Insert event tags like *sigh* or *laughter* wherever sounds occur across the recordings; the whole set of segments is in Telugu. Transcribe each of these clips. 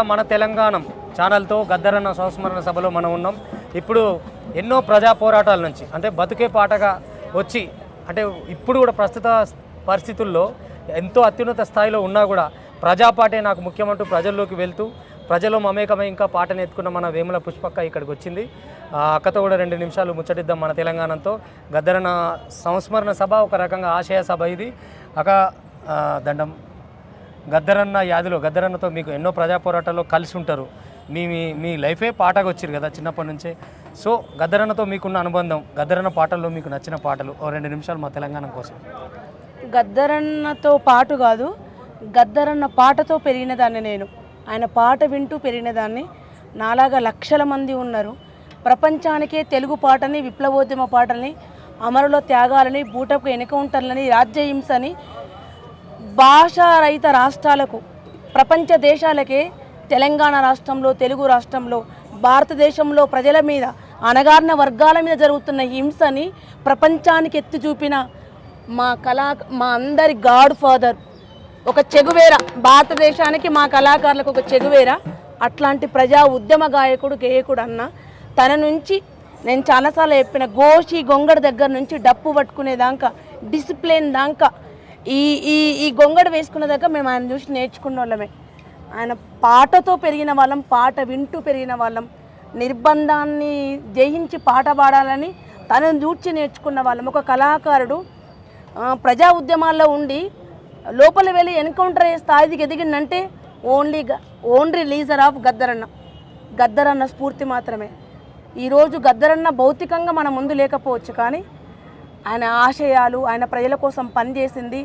కూడా మన తెలంగాణ ఛానల్తో గద్దరన్న సంస్మరణ సభలో మనం ఉన్నాం. ఇప్పుడు ఎన్నో ప్రజా పోరాటాల నుంచి అంటే బతుకే పాటగా వచ్చి అంటే ఇప్పుడు కూడా ప్రస్తుత పరిస్థితుల్లో ఎంతో అత్యున్నత స్థాయిలో ఉన్నా కూడా ప్రజాపాటే నాకు ముఖ్యమంటూ ప్రజల్లోకి వెళ్తూ ప్రజలు మమేకమై ఇంకా పాటను ఎత్తుకున్న మన వేముల పుష్పక్క ఇక్కడికి వచ్చింది. అక్కతో కూడా రెండు నిమిషాలు ముచ్చటిద్దాం మన తెలంగాణతో. గద్దరన సంస్మరణ సభ ఒక రకంగా ఆశయ సభ ఇది. అక్క దండం. గద్దరన్న యాదిలో గద్దరన్నతో మీకు ఎన్నో ప్రజా పోరాటాల్లో కలిసి ఉంటారు. మీ మీ మీ లైఫే పాటగా వచ్చారు కదా చిన్నప్పటి నుంచే. సో గద్దరన్నతో మీకున్న అనుబంధం గద్దరన్న పాటల్లో మీకు నచ్చిన పాటలు ఓ రెండు నిమిషాలు మా తెలంగాణ కోసం. గద్దరన్నతో పాటు కాదు గద్దరన్న పాటతో పెరిగినదాన్ని నేను. ఆయన పాట వింటూ పెరిగినదాన్ని నాలాగా లక్షల మంది ఉన్నారు. ప్రపంచానికే తెలుగు పాటని విప్లవోద్యమ పాటల్ని అమరుల త్యాగాలని బూటకు ఎన్కౌంటర్లని రాజ్య హింసని రహిత రాష్ట్రాలకు ప్రపంచ దేశాలకే తెలంగాణ రాష్ట్రంలో తెలుగు రాష్ట్రంలో భారతదేశంలో ప్రజల మీద అణగారిన వర్గాల మీద జరుగుతున్న హింసని ప్రపంచానికి ఎత్తి చూపిన మా కళా మా అందరి గాడ్ ఫాదర్. ఒక చెగువేర భారతదేశానికి మా కళాకారులకు ఒక చెగువేర అట్లాంటి ప్రజా ఉద్యమ గాయకుడు గేయకుడు అన్న తన నుంచి నేను చాలాసార్లు చెప్పిన గోషి గొంగడి దగ్గర నుంచి డప్పు పట్టుకునే దాకా డిసిప్లిన్ దాకా ఈ ఈ ఈ గొంగడు వేసుకునే మేము ఆయన చూసి నేర్చుకున్న వాళ్ళమే ఆయన పాటతో పెరిగిన వాళ్ళం పాట వింటూ పెరిగిన వాళ్ళం. నిర్బంధాన్ని జయించి పాట పాడాలని తనను చూచి నేర్చుకున్న వాళ్ళం. ఒక కళాకారుడు ప్రజా ఉద్యమాల్లో ఉండి లోపల వెళ్ళి ఎన్కౌంటర్ అయ్యే స్థాయికి ఎదిగిందంటే ఓన్లీ గ- ఓన్లీ లీజర్ ఆఫ్ గద్దరన్న. గద్దరన్న స్ఫూర్తి మాత్రమే. ఈరోజు గద్దరన్న భౌతికంగా మన ముందు లేకపోవచ్చు కానీ ఆయన ఆశయాలు ఆయన ప్రజల కోసం పనిచేసింది.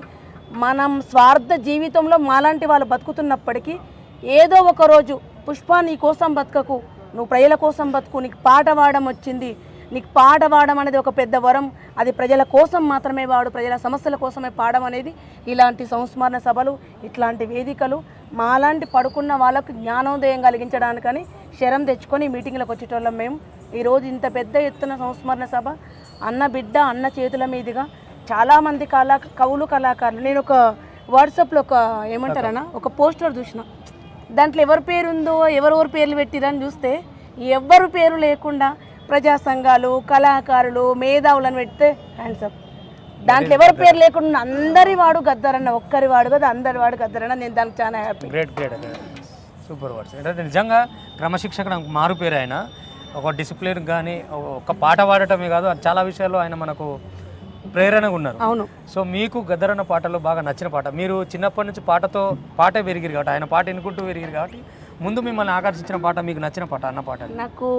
మనం స్వార్థ జీవితంలో మాలాంటి వాళ్ళు బతుకుతున్నప్పటికీ ఏదో ఒకరోజు పుష్ప నీ కోసం బతకకు నువ్వు ప్రజల కోసం బతుకు నీకు పాట పాడడం వచ్చింది. నీకు పాట పాడడం అనేది ఒక పెద్ద వరం. అది ప్రజల కోసం మాత్రమే వాడు ప్రజల సమస్యల కోసమే పాడడం అనేది ఇలాంటి సంస్మరణ సభలు ఇట్లాంటి వేదికలు మాలాంటి పడుకున్న వాళ్ళకు జ్ఞానోదయం కలిగించడానికని శరం తెచ్చుకొని మీటింగ్లకు వచ్చేటోళ్ళం మేము. ఈరోజు ఇంత పెద్ద ఎత్తున సంస్మరణ సభ. అన్న బిడ్డ అన్న చేతుల మీదుగా చాలామంది కళా కవులు కళాకారులు. నేను ఒక వాట్సాప్లో ఒక ఏమంటారన్నా ఒక పోస్టర్ చూసిన. దాంట్లో ఎవరి పేరు ఉందో ఎవరెవరు పేర్లు పెట్టిరని చూస్తే ఎవ్వరు పేరు లేకుండా ప్రజా సంఘాలు కళాకారులు మేధావులను పెడితే హ్యాండ్సప్ దాంట్లో ఎవరి పేరు లేకుండా అందరి వాడు గద్దరన్న ఒక్కరి వాడు కదా అందరి వాడు గద్దరన్న. నేను దానికి చాలా హ్యాపీ సూపర్ వర్డ్స్. అంటే నిజంగా క్రమశిక్షణ మారు పేరు ఆయన. ఒక డిసిప్లిన్ కానీ ఒక పాట పాడటమే కాదు చాలా విషయాల్లో ఆయన మనకు ప్రేరణగా ఉన్నారు. అవును. సో మీకు గద్దరన్న పాటలో బాగా నచ్చిన పాట. మీరు చిన్నప్పటి నుంచి పాటతో పాటే పెరిగిరు కాబట్టి ఆయన పాట వినుకుంటూ పెరిగిరు కాబట్టి ముందు మిమ్మల్ని ఆకర్షించిన పాట మీకు నచ్చిన పాట అన్న పాట నాకు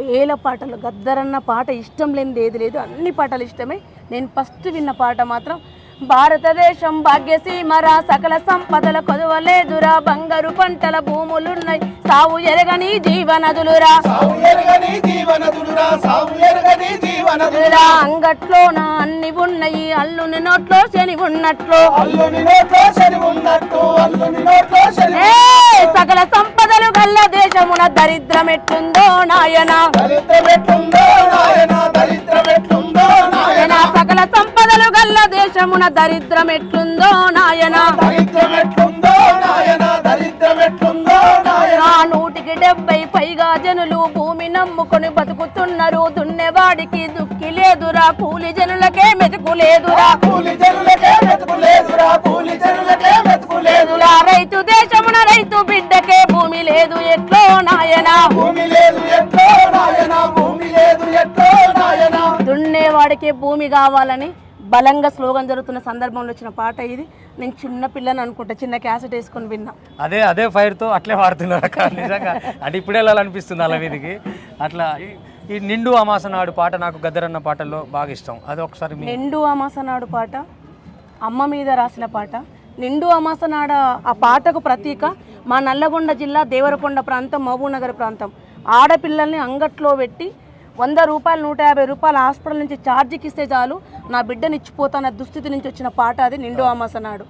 వేల పాటలు గద్దరన్న పాట ఇష్టం లేనిది ఏది లేదు. అన్ని పాటలు ఇష్టమే. నేను ఫస్ట్ విన్న పాట మాత్రం భారతదేశం భాగ్యసీమరా సకల సంపదల కొదవలేదురా బంగారు పంటల భూములున్నాయి. సాగు ఎరగని జీవనదులురా. అంగట్లోన అన్ని ఉన్నాయి అల్లుని నోట్లో శని ఉన్నట్లు. సకల సంపదలు గల్ల దేశమున దరిద్రం ఎట్టుందో నాయనా దేశమున దరిద్రం ఎట్లుందో నాయనా. దరిద్రం ఎట్లుందో నాయన దరిద్రం ఎట్లుందో నాయన. నా నూటికి డెబ్బై పైగా జనులు భూమి నమ్ముకొని బతుకుతున్నారు. దున్నేవాడికి దుక్కి లేదురా కూలి జనులకే మెతుకు లేదురా. కూలి జనులకే మెతుకు లేదురా కూలి జనులకే మెతుకు లేదురా. రైతు దేశమున రైతు బిడ్డకే భూమి లేదు ఎట్లో నాయనా. భూమి లేదు ఎట్లో నాయన భూమి లేదు ఎట్లో నాయన. దున్నేవాడికే భూమి కావాలని బలంగా స్లోగన్ జరుగుతున్న సందర్భంలో వచ్చిన పాట ఇది. నేను చిన్న పిల్లని అనుకుంటా చిన్న క్యాసెట్ వేసుకొని విన్నా. అదే అదే ఫైర్తో అట్లే వాడుతున్నారు నిజంగా. అంటే ఇప్పుడే వెళ్ళాలనిపిస్తుంది అలా మీదికి అట్లా ఈ- నిండు అమాస నాడు పాట నాకు గద్దరన్న పాటల్లో బాగా ఇష్టం. అది ఒకసారి నిండు అమాస నాడు పాట అమ్మ మీద రాసిన పాట. నిండు అమాస నాడ ఆ పాటకు ప్రతీక మా నల్లగొండ జిల్లా దేవరకొండ ప్రాంతం మహబూబ్నగర్ ప్రాంతం. ఆడపిల్లల్ని అంగట్లో పెట్టి వంద రూపాయలు నూట యాభై రూపాయల హాస్పిటల్ నుంచి ఛార్జీకి ఇస్తే చాలు. నా బిడ్డని ఇచ్చిపోతాన దుస్థితి నుంచి వచ్చిన పాట అది నిండు అమాస నాడు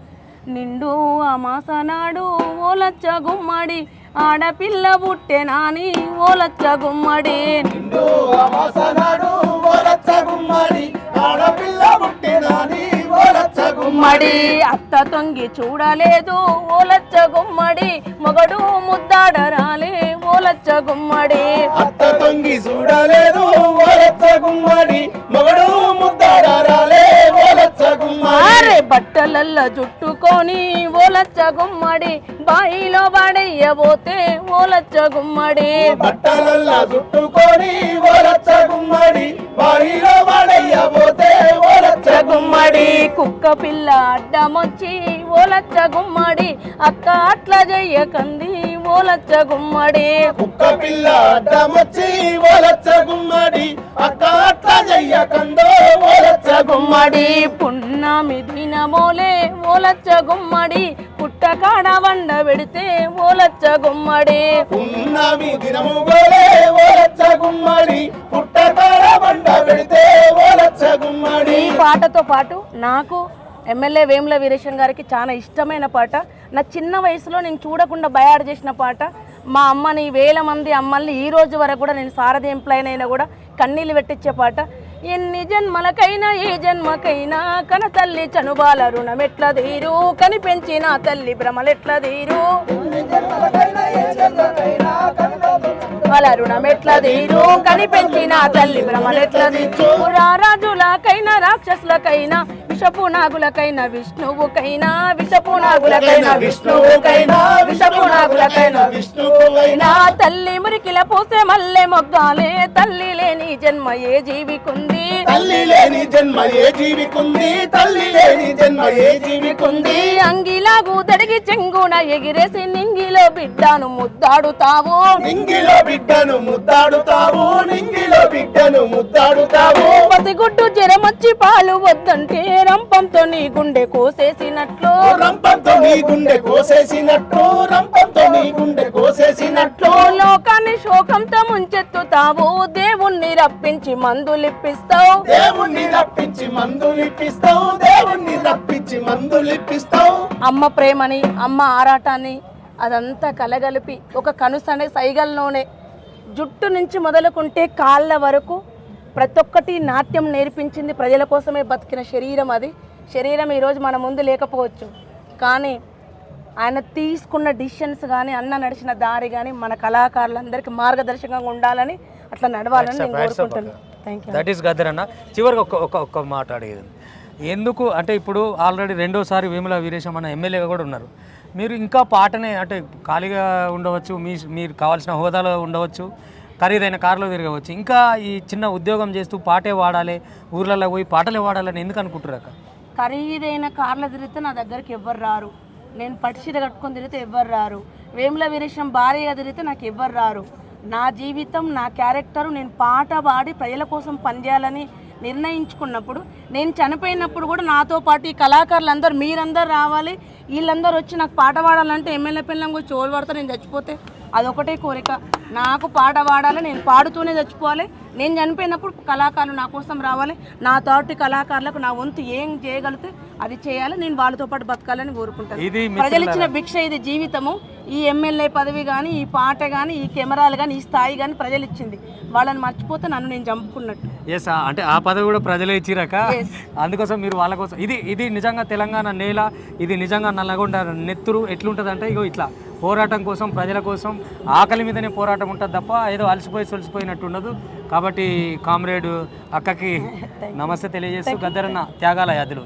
నిండు అమాస నాడు ఓలచ్చ గుమ్మడి ఆడపిల్ల పుట్టే నాని ఓలచ్చ గుమ్మడి. నిండు అమాసనాడు ఓలచ్చ గుమ్మడి ఆడపిల్ల పుట్టినాని ఓలచ్చ గుమ్మడి గుమ్మడి. అత్త తొంగి చూడలేదు ఓలచ్చ గుమ్మడి మొగడు ముద్దాడరాలే ఓలచ్చ గుమ్మడి. అత్త తొంగి చూడలేదు ఓలచ్చ గుమ్మడి. మొగడు ముద్దాడారాలే ఓలచ్చ గుమ్మడి. బట్టలల్ల జుట్టుకొని ఓలచ్చ గుమ్మడి. బాయిలో పడేయబోతే ఓలచ్చ గుమ్మడి. బట్టలల్లా చుట్టుకొని ఓలచ్చ గుమ్మడి. బావిలో పడయ్యబోతే ఓలచ్చ గుమ్మడి కుక్క పిల్ల అడ్డమొచ్చి ఓలచ్చ గుమ్మడి అక్క అట్లా చెయ్యకంది ఓలచ్చ గుమ్మడి. కుక్క పిల్ల అడ్డమొచ్చి ఓలచ్చ గుమ్మడి అక్క అట్లా చెయ్యకందో ఓలచ్చ గుమ్మడి. పున్నమి దినమోలే ఓలచ్చ గుమ్మడి పుట్టకాడ వండ పెడితే ఓలచ్చ గుమ్మడి. ఉన్నమి దినము ఓలచ్చ పాటతో పాటు నాకు ఎమ్మెల్యే వేముల వీరేశం గారికి చాలా ఇష్టమైన పాట. నా చిన్న వయసులో నేను చూడకుండా బయారు చేసిన పాట. మా అమ్మని వేల మంది అమ్మల్ని ఈ రోజు వరకు కూడా నేను సారథి ఎంప్లాయిన్ అయినా కూడా కన్నీళ్ళు పెట్టించే పాట. ఎన్ని జన్మలకైనా ఏ జన్మకైనా కన తల్లి చనుబాల రుణమెట్ల తీరు. కని పెంచిన తల్లి భ్రమలెట్ల తీరు. రుణమెట్ల తీరు పెంచిన తల్లి భ్రమలెట్ల రాజులకైనా రాక్షసులకైనా విషపు నాగులకైనా విష్ణువుకైనా విషపు నాగులకైనా విష్ణువుకైనా విషపు నాగులకైనా విష్ణువైనా నా తల్లి మురికిల పూసే మల్లె మొగ్గాలే. తల్లి లేని జన్మ ఏ జీవికుంది? తల్లి లేని జన్మ ఏ జీవికుంది? తల్లి లేని జన్మ ఏ జీవికుంది? అంగిలాగు తడిగి చెంగున ఎగిరేసి నింగిలో బిడ్డను ముద్దాడుతావు. నింగిలో బిడ్డను ముద్దాడుతావు నింగిలో బిడ్డను ముద్దాడుతావు. పసిగుడ్డు జ్వరమొచ్చి పాలు వద్దంటే రంపంతో నీ గుండె కోసేసినట్లు. రంపంతో నీ గుండె కోసేసినట్టు రంపంతో నీ గుండె కోసేసినట్లు. లోకాన్ని శోకంతో ముంచెత్తుతావు దేవుణ్ణి రప్పించి మందులిప్పిస్తావు. దేవుణ్ణి రప్పించి మందులిప్పిస్తావు దేవుణ్ణి రప్పించి మందులిప్పిస్తావు. అమ్మ ప్రేమని అమ్మ ఆరాటాన్ని అదంతా కలగలిపి ఒక కనుసనే సైగల్లోనే జుట్టు నుంచి మొదలుకుంటే కాళ్ళ వరకు ప్రతి ఒక్కటి నాట్యం నేర్పించింది ప్రజల కోసమే బతికిన శరీరం అది. శరీరం ఈరోజు మన ముందు లేకపోవచ్చు. కానీ ఆయన తీసుకున్న డిసిషన్స్ కానీ అన్న నడిచిన దారి కానీ మన కళాకారులందరికీ మార్గదర్శకంగా ఉండాలని అట్లా నడవాలని నేను కోరుకుంటున్నాను thank you that is Gaddar అన్న. చివరికి ఒక్క ఒక్క ఒక్క మాట అడిగేది. ఎందుకు అంటే ఇప్పుడు ఆల్రెడీ రెండోసారి వేముల వీరేశం అన్న ఎమ్మెల్యేగా కూడా ఉన్నారు. మీరు ఇంకా పాటనే అంటే ఖాళీగా ఉండవచ్చు మీ మీరు కావాల్సిన హోదాలో ఉండవచ్చు ఖరీదైన కారులో తిరగవచ్చు. ఇంకా ఈ చిన్న ఉద్యోగం చేస్తూ పాటే వాడాలి ఊర్లలో పోయి పాటలే వాడాలని ఎందుకు అనుకుంటారు ఖరీదైన కార్ల తిరిగితే నా దగ్గరికి ఎవ్వరు రారు. నేను పట్టుచీర కట్టుకొని తిరిగితే ఎవ్వరు రారు. వేముల వీరేశం భారీగా తిరిగితే నాకు ఎవ్వరు రారు. నా జీవితం నా క్యారెక్టర్ నేను పాట పాడి ప్రజల కోసం పనిచేయాలని నిర్ణయించుకున్నప్పుడు నేను చనిపోయినప్పుడు కూడా నాతో పాటు ఈ కళాకారులందరూ మీరందరూ రావాలి వీళ్ళందరూ వచ్చి నాకు పాట పాడాలంటే ఎమ్మెల్యే పిల్లలు కూడా చోలు పడతా నేను చచ్చిపోతే అదొకటే కోరిక. నాకు పాట పాడాలి నేను పాడుతూనే చచ్చిపోవాలి. నేను చనిపోయినప్పుడు కళాకారులు నా కోసం రావాలి. నా తోటి కళాకారులకు నా వంతు ఏం చేయగలిగితే అది చేయాలి. నేను వాళ్ళతో పాటు బతకాలని కోరుకుంటాను. ప్రజలు ఇచ్చిన భిక్ష ఇది జీవితము. ఈ ఎమ్మెల్యే పదవి కానీ ఈ పాట కానీ ఈ కెమెరాలు కానీ ఈ స్థాయి కానీ ప్రజలు ఇచ్చింది వాళ్ళని మర్చిపోతే నన్ను నేను చంపుకున్నట్టు. ఎస్ అంటే ఆ పదవి కూడా ప్రజలే ఇచ్చిరాక అందుకోసం మీరు వాళ్ళ కోసం ఇది ఇది నిజంగా తెలంగాణ నేల ఇది నిజంగా నల్లగొండ నెత్తురు ఎట్లుంటుంది ఇగో ఇట్లా. పోరాటం కోసం ప్రజల కోసం ఆకలి మీదనే పోరాటం ఉంటుంది తప్ప ఏదో అలసిపోయి సొలిసిపోయినట్టు ఉండదు. కాబట్టి కామ్రేడ్ అక్కకి *laughs* నమస్తే తెలియజేస్తూ గద్దరన్న త్యాగాల యాదులు.